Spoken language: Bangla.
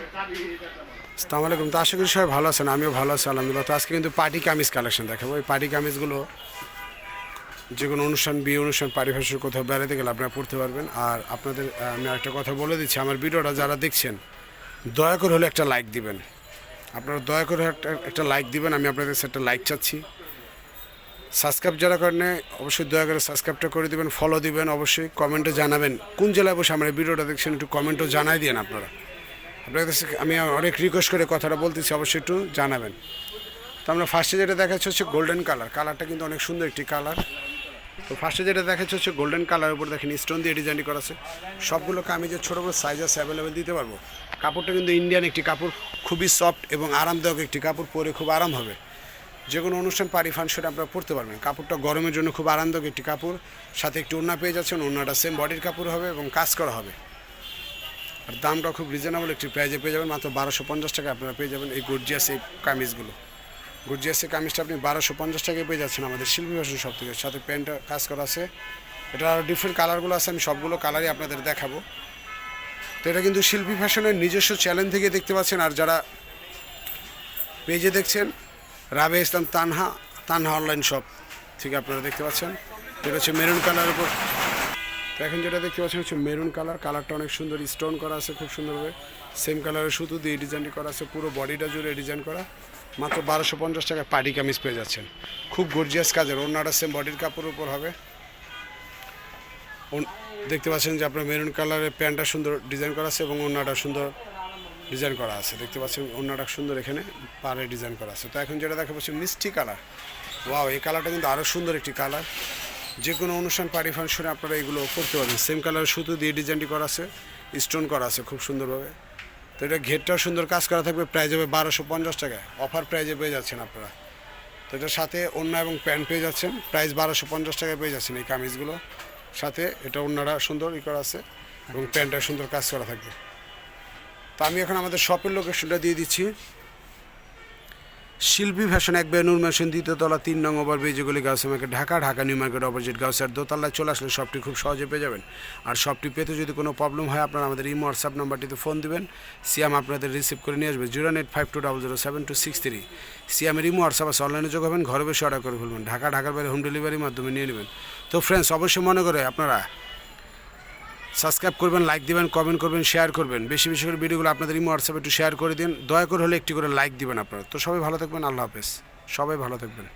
আসসালামু আলাইকুম। তো আশা করি সবাই ভালো আছেন, আমিও ভালো আছি, আলহামদুলিল্লাহ। তো আজকে কিন্তু পার্টি কামিজ কালেকশন দেখাবো। ওই পার্টি কামিজগুলো যে কোনো অনুষ্ঠান, বিয়ে অনুষ্ঠান পারিভাষিক কোথাও বেড়াতে গেলে আপনারা পড়তে পারবেন। আর আপনাদের, আমি একটা কথা বলে দিচ্ছি, আমার ভিডিওটা যারা দেখছেন, দয়া করে হলে একটা লাইক দিবেন। আপনারা দয়া করে একটা লাইক দিবেন, আমি আপনাদের কাছে একটা লাইক চাচ্ছি। সাবস্ক্রাইব যারা করেন অবশ্যই দয়া করে সাবস্ক্রাইবটা করে দিবেন ফলো দিবেন, অবশ্যই কমেন্টে জানাবেন। কোন জেলায় বসে আমার এই ভিডিওটা দেখছেন, একটু কমেন্টও জানাই দিন আপনারা। আপনাদের কাছে আমি অনেক রিকোয়েস্ট করে কথাটা বলতেছি, অবশ্যই একটু জানাবেন। তো আমরা ফার্স্টে যেটা দেখাচ্ছি হচ্ছে গোল্ডেন কালার কালারটা কিন্তু অনেক সুন্দর একটি কালার তো ফার্স্টে যেটা দেখাচ্ছি হচ্ছে গোল্ডেন কালারের উপর দেখেন স্টোন দিয়ে ডিজাইন করা আছে। সবগুলো কামিজের ছোটো বড়ো সাইজ আছে অ্যাভেলেবেল দিতে পারব। কাপড়টা কিন্তু ইন্ডিয়ান একটি কাপড়, খুবই সফট এবং আরামদায়ক একটি কাপড়, পরে খুব আরাম হবে। যে কোনো অনুষ্ঠান পারি ফাংশনে আপনারা পরতে পারবেন। কাপড়টা গরমের জন্য খুব আরামদায়ক একটি কাপড়। সাথে একটি ওড়না পেয়ে যাচ্ছেন, ওড়নাটা সেম বডির কাপড় হবে এবং কাজ করা হবে। আর দামটা খুব রিজনেবল একটি প্রাইজে পেয়ে যাবেন মাত্র বারোশো পঞ্চাশ টাকা আপনারা পেয়ে যাবেন এই গর্জিয়াস এই কামিজগুলো। গর্জিয়াসের কামিজটা আপনি বারোশো পঞ্চাশ টাকায় পেয়ে যাচ্ছেন আমাদের শিল্পী ফ্যাশন সব থেকে। সাথে প্যান্টটা কাজ করা আছে। এটা আরও ডিফারেন্ট কালারগুলো আছে, আমি সবগুলো কালারই আপনাদের দেখাবো। তো এটা কিন্তু শিল্পী ফ্যাশনের নিজস্ব চ্যানেল থেকে দেখতে পাচ্ছেন, আর যারা পেজে দেখছেন, রাবে ইসলাম তানহা তানহা অনলাইন শপ থেকে আপনারা দেখতে পাচ্ছেন। এটা হচ্ছে মেরুন কালারের উপর। এখন যেটা দেখতে পাচ্ছেন হচ্ছে মেরুন কালার, কালারটা অনেক সুন্দর স্টোন করা আছে খুব সুন্দরভাবে। সেম কালারের সুতো দিয়ে ডিজাইনটি করা আছে, পুরো বডিটা জুড়ে ডিজাইন করা। মাত্র বারোশো পঞ্চাশ টাকায় পার্টি কামিজ পেয়ে যাচ্ছেন। খুব গর্জিয়াস কাজের অন্যটা সেম বডির কাপড়ের উপর হবে। দেখতে পাচ্ছেন যে আপনার মেরুন কালারের প্যান্টটা সুন্দর ডিজাইন করা আছে এবং অন্যটা সুন্দর ডিজাইন করা আছে। দেখতে পাচ্ছেন অন্যটা সুন্দর এখানে পারে ডিজাইন করা আছে। তো এখন যেটা দেখা পাচ্ছি মিষ্টি কালার। ওয়াও এই কালারটা কিন্তু আরও সুন্দর একটি কালার। যে কোনো অনুষ্ঠান পার্টি ফাংশনে আপনারা এগুলো করতে পারবেন। সেম কালারের সুতো দিয়ে ডিজাইনটি করা আছে স্টোন করা আছে খুব সুন্দরভাবে। তো এটা ঘেরটাও সুন্দর কাজ করা থাকবে প্রাইজ হবে বারোশো পঞ্চাশ টাকায়। অফার প্রাইজে পেয়ে যাচ্ছেন আপনারা। তো এটার সাথে অন্য এবং প্যান্ট পেয়ে যাচ্ছেন প্রাইস বারোশো পঞ্চাশ টাকায় পেয়ে যাচ্ছেন এই কামিজগুলো। সাথে এটা অন্যরা সুন্দর ই করা আছে এবং প্যান্টটা সুন্দর কাজ করা থাকবে। তো আমি এখন আমাদের শপের লোকেশনটা দিয়ে দিচ্ছি। শিল্পী ফ্যাশন এক বেনুর মেশিন দ্বিতীয়তলা তিন নং over ব্রিজগুলি Gausia market Dhaka Dhaka, new market opposite গাউসের দোতলায় চলে আসলে শপটি খুব সহজে পেয়ে যাবেন। আর শপটি পেতে যদি কোনো প্রবলেম হয় আপনারা আমাদের ইমো, হোয়াটসঅ্যাপ নাম্বারটিতে ফোন দিবেন। সিয়াম আপনাদের রিসিভ করে নিয়ে আসবে zero eight five two double zero seven two six three. সিয়ামের ইমো, হোয়াটসঅ্যাপ আছে, অনলাইনে যোগ হবেন, ঘরে বসে অর্ডার করে ফেলবেন। ঢাকা, ঢাকার বাইরে হোম ডেলিভারির মাধ্যমে নিয়ে নেবেন। তো ফ্রেন্ডস অবশ্যই মনে করে আপনারা সাবস্ক্রাইব করবেন লাইক দিবেন কমেন্ট করবেন শেয়ার করবেন। বেশি বেশি করে ভিডিওগুলো আপনাদের ইমো হোয়াটসঅ্যাপে একটু শেয়ার করে দিন। দয়া করে হলে একটি করে লাইক দিবেন আপনারা। তো সবাই ভালো থাকবেন, আল্লাহ হাফেজ। সবাই ভালো থাকবেন।